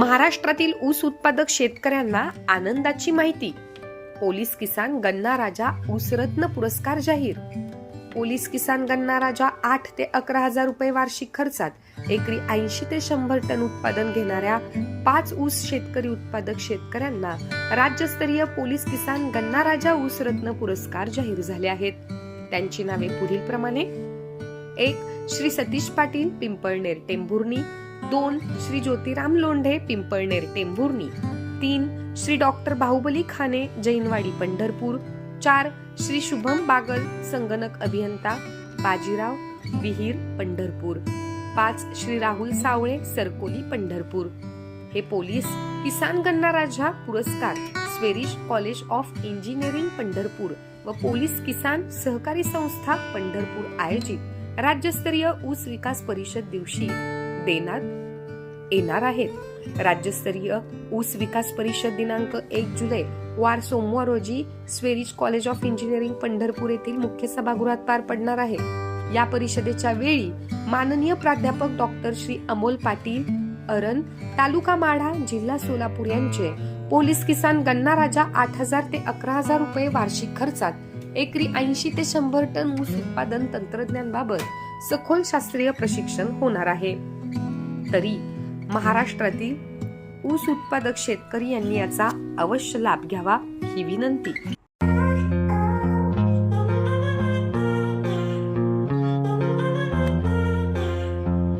महाराष्ट्रातील ऊस उत्पादक शेतकऱ्यांना आनंदाची माहिती. पोलीस किसान गन्ना राजा ऊसरत्न पुरस्कार जाहीर. पोलीस किसान गन्ना राजा आठ ते अकरा हजार रुपये वार्षिक खर्चात एकरी ऐंशी ते शंभर टन उत्पादन घेणाऱ्या पाच ऊस शेतकरी उत्पादक शेतकऱ्यांना राज्यस्तरीय पोलीस किसान गन्ना राजा ऊसरत्न पुरस्कार जाहीर झाले आहेत. त्यांची नावे पुढील प्रमाणे एक श्री सतीश पाटील पिंपळनेर टेंभुर्णी. दोन श्री ज्योतिराम लोंढे पिंपळनेर टेंभुर्णी. तीन श्री डॉक्टर बाहुबली खाने जैनवाडी पंढरपूर. चार श्री शुभम बागल संगणक अभियंता बाजीराव विहीर पंढरपूर. पाच श्री राहुल सावळे सरकोली पंढरपूर. हे पोलीस किसान गन्ना राजा पुरस्कार SVERI's college of engineering Pandharpur व पोलीस किसान सहकारी संस्था पंढरपूर आयोजित राज्यस्तरीय ऊस विकास परिषद दिवशी. देण्यात येणार आहेत. राज्यस्तरीय ऊस विकास परिषद दिनांक एक जुलै वार सोमवार रोजी SVERI's college of engineering Pandharpur येथील मुख्य सभागृहात पार पडणार आहे. या परिषदेच्या वेळी माननीय प्राध्यापक डॉक्टर श्री अमोल पाटील अरण तालुका माढा जिल्हा सोलापूर यांचे पोलीस किसान गन्ना राजा आठ हजार ते अकरा हजार रुपये वार्षिक खर्चात एकरी ऐंशी ते शंभर टन ऊस उत्पादन तंत्रज्ञान बाबत सखोल शास्त्रीय प्रशिक्षण होणार आहे. तरी महाराष्ट्रातील ऊस उत्पादक शेतकरी यांनी याचा अवश्य लाभ घ्यावा ही विनंती.